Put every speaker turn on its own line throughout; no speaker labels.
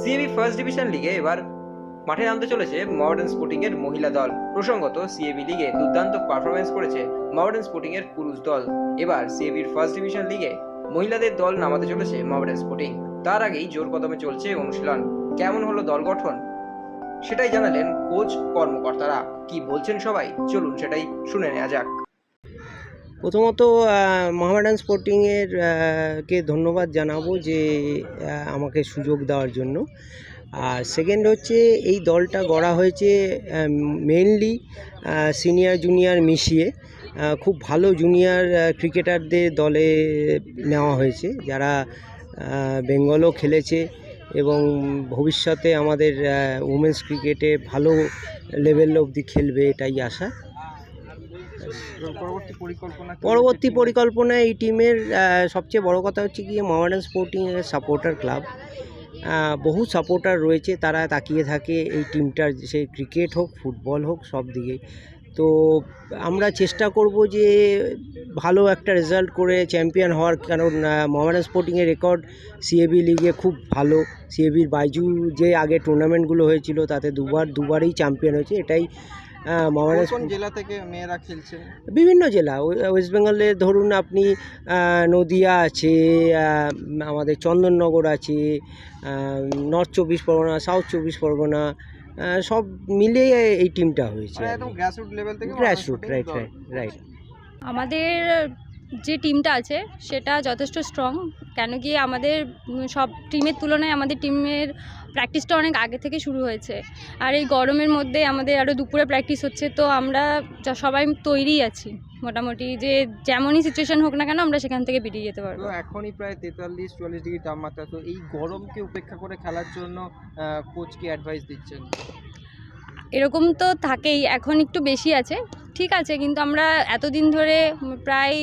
CAB first division লিগে এবার মাঠে নামতে চলেছে মডার্ন স্পোর্টিং এর মহিলা দল। প্রসঙ্গত, সিএবি লিগে দুর্দান্ত পারফরমেন্স করেছে মডার্ন স্পোর্টিং এর পুরুষ দল। এবার সিএবির ফার্স্ট ডিভিশন লিগে মহিলাদের দল নামাতে চলেছে মডার্ন স্পোর্টিং। তার আগেই জোর কদমে চলছে অনুশীলন। কেমন হলো দল গঠন? সেটাই জানালেন কোচ কর্মকর্তারা। কি বলছেন সবাই? চলুন সেটাই শুনে নেওয়া যাক।
প্রথমত মোহামেডান স্পোর্টিংয়ের কে ধন্যবাদ জানাব যে আমাকে সুযোগ দেওয়ার জন্য। আর সেকেন্ড হচ্ছে, এই দলটা গড়া হয়েছে মেনলি সিনিয়র জুনিয়র মিশিয়ে খুব ভালো জুনিয়র ক্রিকেটারদের দলে নেওয়া হয়েছে। যারা বেঙ্গলও খেলেছে এবং ভবিষ্যতে আমাদের উমেন্স ক্রিকেটে ভালো লেভেল অবধি খেলবে এটাই আশা।
পরবর্তী পরিকল্পনা
এই টিমের সবচেয়ে বড় কথা হচ্ছে কি, মোহামেডান স্পোর্টিং সাপোর্টার ক্লাব। বহু সাপোর্টার রয়েছে, তারা তাকিয়ে থাকে এই টিমটার, সে ক্রিকেট হোক, ফুটবল হোক, সব দিকে। তো আমরা চেষ্টা করব যে ভালো একটা রেজাল্ট করে চ্যাম্পিয়ন হওয়ার, কারণ মোহামেডান স্পোর্টিংয়ের রেকর্ড সিএবি লিগে খুব ভালো। সিএবির বাইজু যে আগে টুর্নামেন্টগুলো হয়েছিল, তাতে দুবার, দুবারই চ্যাম্পিয়ন হয়েছে। এটাই
কোন জেলা থেকে মেয়েরা খেলছে?
বিভিন্ন জেলা। ওয়ে- ওয়েস্ট বেঙ্গলে ধরুন আপনি নদিয়া আছে আমাদের চন্দননগর আছে নর্থ চব্বিশ পরগনা সাউথ চব্বিশ পরগনা সব মিলে এই টিমটা হয়েছে
মানে একদম গ্রাসরুট লেভেল থেকে
গ্রাসরুট রাইট রাইট রাইট
আমাদের যে টিমটা আছে, সেটা যথেষ্ট স্ট্রং কেন কি আমাদের সব টিমের তুলনায় আমাদের টিমের প্র্যাকটিসটা অনেক আগে থেকে শুরু হয়েছে। আর এই গরমের মধ্যে আমাদের আরও দুপুরে প্র্যাকটিস হচ্ছে, তো আমরা সবাই তৈরি আছি। মোটামুটি যে যেমনই সিচুয়েশন হোক না কেন, আমরা সেখান থেকে বেরিয়ে যেতে পারব।
এখনই প্রায় তেতাল্লিশ, চুয়াল্লিশ ডিগ্রি তাপমাত্রা, তো এই গরমকে উপেক্ষা করে খেলার জন্য কোচ কি অ্যাডভাইস দিচ্ছেন?
এরকম তো থাকেই এখন একটু বেশি আছে। ঠিক আছে কিন্তু আমরা এতদিন ধরে প্রায়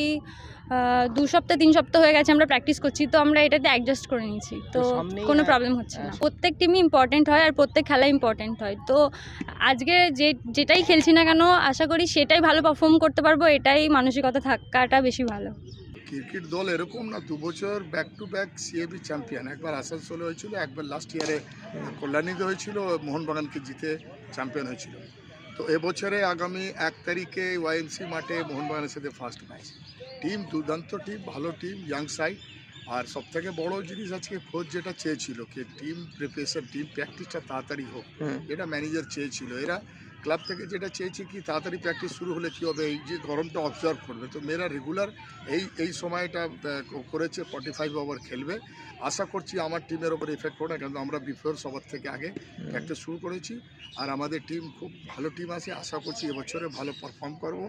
দু সপ্তাহ তিন সপ্তাহ হয়ে গেছে আমরা প্র্যাকটিস করছি তো আমরা এটাতে অ্যাডজাস্ট করে নিয়েছি। তো কোনো প্রবলেম হচ্ছে না। প্রত্যেক টিমই ইম্পর্টেন্ট হয় আর প্রত্যেক খেলা ইম্পর্টেন্ট হয়। তো আজকে যে যেটাই খেলছি না কেন আশা করি সেটাই ভালো পারফর্ম করতে পারব এটাই মানসিকতা থাকাটা বেশি ভালো।
ক্রিকেট দল এরকম না দু বছর back to back CAB champion একবার আসানসোলে হয়েছিল একবার লাস্ট ইয়ারে কল্যাণীতে হয়েছিল মোহনবাগানকে জিতে চ্যাম্পিয়ন হয়েছিল। তো এবছরে আগামী এক তারিখে ওয়াইএমসি মাঠে মোহনবাগানের সাথে ফার্স্ট ম্যাচ টিম দুর্দান্ত টিম ভালো টিম ইয়াং সাইড আর সবথেকে বড় জিনিস আজকে কোচ যেটা চেয়েছিল কি টিম প্রিপারেশন টিম প্র্যাকটিসটা তাড়াতাড়ি হোক এটা ম্যানেজার চেয়েছিল। এরা ক্লাব থেকে যেটা চেয়েছি কি তাড়াতাড়ি প্র্যাকটিস শুরু হলে কী হবে? এই যে গরমটা অবজার্ভ করবে। তো মেয়েরা রেগুলার এই এই সময়টা করেছে ফর্টি ফাইভ ওভার খেলবে। আশা করছি আমার টিমের ওপর এফেক্ট পড়ে না কিন্তু আমরা বিফোর সবার থেকে আগে প্র্যাকটিস শুরু করেছি। আর আমাদের টিম খুব ভালো টিম আছে আশা করছি এবছরে ভালো পারফর্ম করব।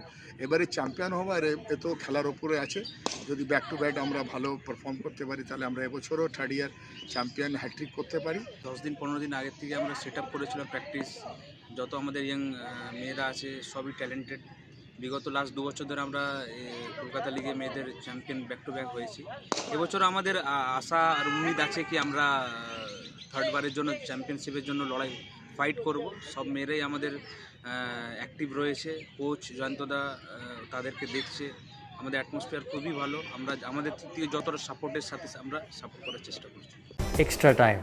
এবারে চ্যাম্পিয়ন হব আর এ- তো খেলার ওপরে আছে। যদি ব্যাক টু ব্যাক আমরা ভালো পারফর্ম করতে পারি তাহলে আমরা এবছরও থার্ড ইয়ার চ্যাম্পিয়ন হ্যাট্রিক করতে পারি।
দশ দিন পনেরো দিন আগের থেকে আমরা সেট আপ করেছিলাম প্র্যাকটিস যত আমাদের ইয়াং মেয়েরা আছে, সবই ট্যালেন্টেড বিগত লাস্ট দু বছর ধরে আমরা কলকাতা লিগে মেয়েদের চ্যাম্পিয়ন ব্যাক টু ব্যাক হয়েছি। এবছর আমাদের আশা আর উম্মিদ আছে কি আমরা থার্ডবারের জন্য চ্যাম্পিয়নশিপের জন্য লড়াই ফাইট করব। সব মেয়েরাই আমাদের অ্যাক্টিভ রয়েছে। কোচ জয়ন্তদা তাদেরকে দেখছে। আমাদের অ্যাটমসফিয়ার খুবই ভালো। আমরা, আমাদের থেকে যতটা সাপোর্টের সাথে আমরা সাপোর্ট করার চেষ্টা করছি।
Extra time.